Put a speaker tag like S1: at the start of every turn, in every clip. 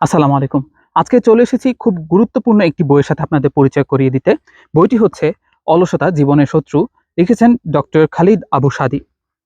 S1: আসসালামু আলাইকুম। আজকে চলে এসেছি খুব গুরুত্বপূর্ণ একটি বইয়ের সাথে আপনাদের পরিচয় করিয়ে দিতে। বইটি হচ্ছে অলসতা জীবনের শত্রু, লিখেছেন ডক্টর খালিদ আবু সাদি।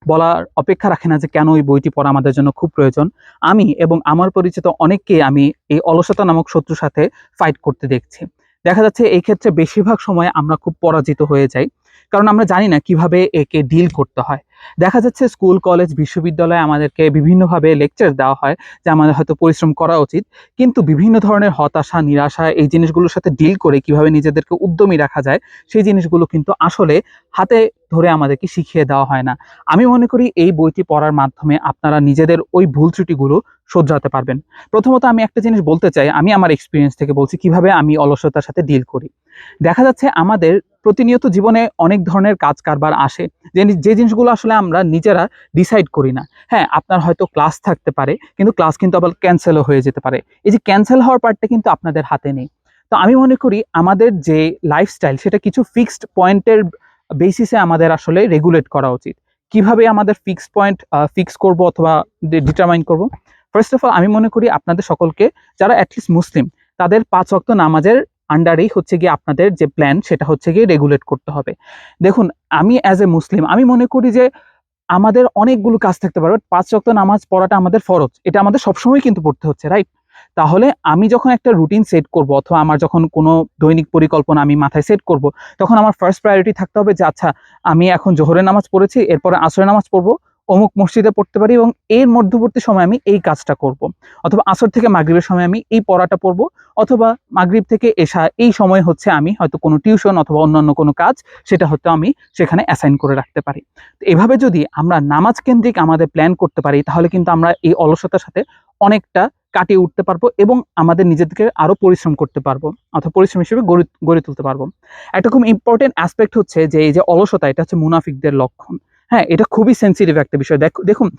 S1: বলার অপেক্ষা রাখে না যে কেন এই বইটি পড়া আমাদের জন্য খুব প্রয়োজন। আমি এবং আমার পরিচিত অনেককে আমি এই অলসতা নামক শত্রুর সাথে ফাইট করতে দেখছি। দেখা যাচ্ছে এই ক্ষেত্রে বেশিরভাগ সময় আমরা খুব পরাজিত হয়ে যাই। কারণ আমরা জানি না কীভাবে একে ডিল করতে হয়। দেখা যাচ্ছে স্কুল কলেজ বিশ্ববিদ্যালয়ে আমাদেরকে বিভিন্নভাবে লেকচার দেওয়া হয়, যে আমাদের হয়তো পরিশ্রম করা উচিত। কিন্তু বিভিন্ন ধরনের হতাশা, নিরাশা, এই জিনিসগুলোর সাথে ডিল করে কীভাবে নিজেদেরকে উদ্যমী রাখা যায়, সেই জিনিসগুলো কিন্তু আসলে হাতে ধরে আমাদেরকে শিখিয়ে দেওয়া হয় না। আমি মনে করি এই বইটি পড়ার মাধ্যমে আপনারা নিজেদের ওই ভুল ত্রুটিগুলো শোধরাতে পারবেন। প্রথমত আমি একটা জিনিস বলতে চাই, আমি আমার এক্সপিরিয়েন্স থেকে বলছি কীভাবে আমি অলসতার সাথে ডিল করি। দেখা যাচ্ছে আমাদের প্রতিনিয়ত জীবনে অনেক ধরনের কাজ কারবার আসে, যে যে জিনিসগুলো আসলে আমরা নিজেরা ডিসাইড করি না। হ্যাঁ আপনার হয়তো ক্লাস থাকতে পারে, কিন্তু ক্লাস কিন্তু আবার ক্যান্সেলও হয়ে যেতে পারে। এই যে ক্যান্সেল হওয়ার পার্টটা কিন্তু আপনাদের হাতে নেই। তো আমি মনে করি আমাদের যে লাইফস্টাইল সেটা কিছু ফিক্সড পয়েন্টের বেসিসে আমাদের আসলে রেগুলেট করা উচিত। কীভাবে আমাদের ফিক্সড পয়েন্ট ফিক্স করব অথবা ডিটারমাইন করব? ফার্স্ট অফ অল আমি মনে করি আপনাদের সকলকে, যারা অ্যাটলিস্ট মুসলিম তাদের পাঁচ অক্ত নামাজের আন্ডারেই হচ্ছে গিয়ে আপনাদের যে প্ল্যান সেটা হচ্ছে গিয়ে রেগুলেট করতে হবে। দেখুন, আমি অ্যাজ এ মুসলিম আমি মনে করি যে আমাদের অনেকগুলো কাজ থাকতে পারে পাঁচ ওয়াক্ত নামাজ পড়াটা আমাদের ফরজ। এটা আমাদের সবসময় কিন্তু পড়তে হচ্ছে রাইট তাহলে আমি যখন একটা রুটিন সেট করব অথবা আমার যখন কোনো দৈনিক পরিকল্পনা আমি মাথায় সেট করব, তখন আমার ফার্স্ট প্রায়োরিটি থাকতে হবে যে আচ্ছা আমি এখন জোহরের নামাজ পড়েছি, এরপরে আসরের নামাজ পড়ব, অমুক মসজিদে পড়তে পারি এবং এর মধ্যবর্তী সময় আমি এই কাজটা করব। অথবা আসর থেকে মাগরিবের সময় আমি এই পড়াটা পড়ব, অথবা মাগরিব থেকে এসা, এই সময় হচ্ছে আমি হয়তো কোনো টিউশন অথবা অন্যান্য কোনো কাজ, সেটা হয়তো আমি সেখানে অ্যাসাইন করে রাখতে পারি এভাবে যদি আমরা নামাজ কেন্দ্রিক আমাদের প্ল্যান করতে পারি, তাহলে কিন্তু আমরা এই অলসতার সাথে অনেকটা কাটিয়ে উঠতে পারব এবং আমাদের নিজেদেরকে আরও পরিশ্রম করতে পারব অথবা পরিশ্রম হিসেবে গড়ে গড়ে তুলতে পারব। একটা খুব ইম্পর্টেন্ট অ্যাসপেক্ট হচ্ছে যে, এই যে অলসতা, এটা হচ্ছে মুনাফিকদের লক্ষণ। হ্যাঁ এটা খুবই সেন্সিটিভ একটা বিষয়। দেখ, দেখুন,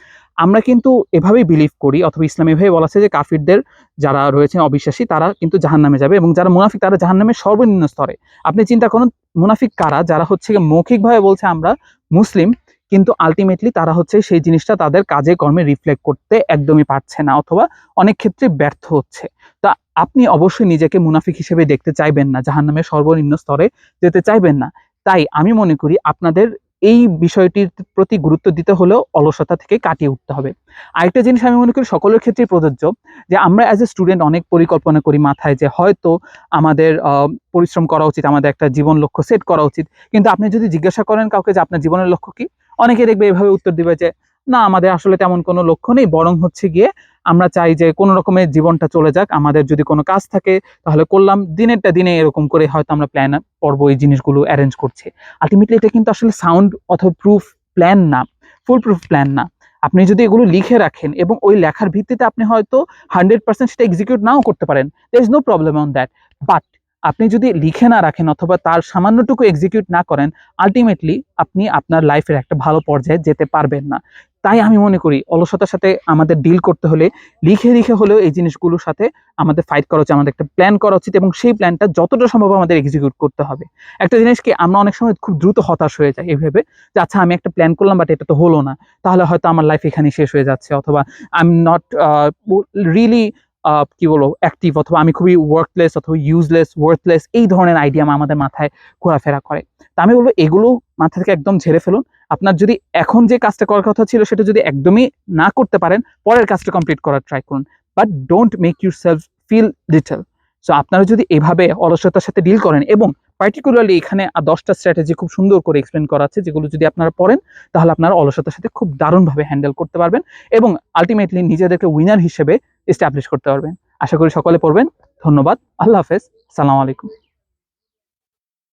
S1: আমরা কিন্তু এভাবেই বিলিভ করি, অথবা ইসলাম এভাবে বলা আছে যে, কাফিরদের যারা রয়েছেন অবিশ্বাসী, তারা কিন্তু জাহান নামে যাবে এবং যারা মুনাফিক, তারা জাহান নামের সর্বনিম্ন স্তরে। আপনি চিন্তা করুন, মুনাফিক কারা? যারা হচ্ছে মৌখিকভাবে বলছে আমরা মুসলিম কিন্তু আলটিমেটলি তারা হচ্ছে সেই জিনিসটা তাদের কাজে, কর্মে রিফ্লেক্ট করতে একদমই পারছে না অথবা অনেক ক্ষেত্রে ব্যর্থ হচ্ছে। তা আপনি অবশ্যই নিজেকে মুনাফিক হিসেবে দেখতে চাইবেন না জাহান নামের সর্বনিম্ন স্তরে যেতে চাইবেন না। তাই আমি মনে করি আপনাদের এই বিষয়টির প্রতি গুরুত্ব দিতে হলেও অলসতা থেকে কাটিয়ে উঠতে হবে। আরেকটা জিনিস আমি মনে করি সকলের ক্ষেত্রেই প্রযোজ্য, যে আমরা অ্যাজ এ স্টুডেন্ট অনেক পরিকল্পনা করি মাথায় যে হয়তো আমাদের পরিশ্রম করা উচিত, আমাদের একটা জীবন লক্ষ্য সেট করা উচিত। কিন্তু আপনি যদি জিজ্ঞাসা করেন কাউকে যে আপনার জীবনের লক্ষ্য কি অনেকে দেখবে এভাবে উত্তর দিবে যে, না, আমাদের আসলে তেমন কোনো লক্ষ্য নেই। বরং হচ্ছে গিয়ে আমরা চাই যে কোনো রকমের জীবনটা চলে যাক। আমাদের যদি কোনো কাজ থাকে, তাহলে করলাম। দিনেরটা দিনে এরকম করে হয়তো আমরা প্ল্যান পর্ব এই জিনিসগুলো অ্যারেঞ্জ করছি। আলটিমেটলি এটা কিন্তু আসলে সাউন্ড অথবা প্রুফ প্ল্যান না। ফুল প্রুফ প্ল্যান না। আপনি যদি এগুলো লিখে রাখেন এবং ওই লেখার ভিত্তিতে আপনি হয়তো হান্ড্রেড পার্সেন্ট সেটা এক্সিকিউট নাও করতে পারেন। There is no problem on that but আপনি যদি লিখে না রাখেন অথবা তার সামান্যটুকু এক্সিকিউট না করেন আলটিমেটলি আপনি আপনার লাইফের একটা ভালো পর্যায়ে যেতে পারবেন না। তাই আমি মনে করি অলসতার সাথে আমাদের ডিল করতে হলে, লিখে লিখে হলেও এই জিনিসগুলোর সাথে আমাদের ফাইট করা উচিত, আমাদের একটা প্ল্যান করা উচিত এবং সেই প্ল্যানটা যতটা সম্ভব আমাদের এক্সিকিউট করতে হবে। একটা জিনিস কি, আমরা অনেক সময় খুব দ্রুত হতাশ হয়ে যাই এভাবে যে আচ্ছা আমি একটা প্ল্যান করলাম বাট এটা তো হলো না। তাহলে হয়তো আমার লাইফ এখানেই শেষ হয়ে যাচ্ছে অথবা আই এম নট রিয়েলি কি বলব অ্যাক্টিভ অথবা আমি খুবই ওয়ার্কলেস অথবা ইউজলেস ওয়ার্থলেস এই ধরনের আইডিয়া আমাদের মাথায় ঘোরাফেরা করে। তা আমি বলব, এগুলো মাথা থেকে একদম ঝেড়ে ফেলুন। আপনার যদি এখন যে কাজটা করার কথা ছিল, সেটা যদি একদমই না করতে পারেন, পরের কাজটা কমপ্লিট করার ট্রাই করুন। But don't make yourself feel little so আপনারা যদি এভাবে অলসতার সাথে ডিল করেন এবং পার্টিকুলারলি এখানে দশটা স্ট্র্যাটেজি খুব সুন্দর করে এক্সপ্লেন করা আছে, যেগুলো যদি আপনারা পড়েন, তাহলে আপনারা অলসতার সাথে খুব দারুণভাবে হ্যান্ডেল করতে পারবেন এবং আলটিমেটলি নিজেদেরকে উইনার হিসেবে এস্টাবলিশ করতে পারবেন। আশা করি সকলে পড়বেন। ধন্যবাদ। আল্লাহ হাফেজ। সালাম আলাইকুম।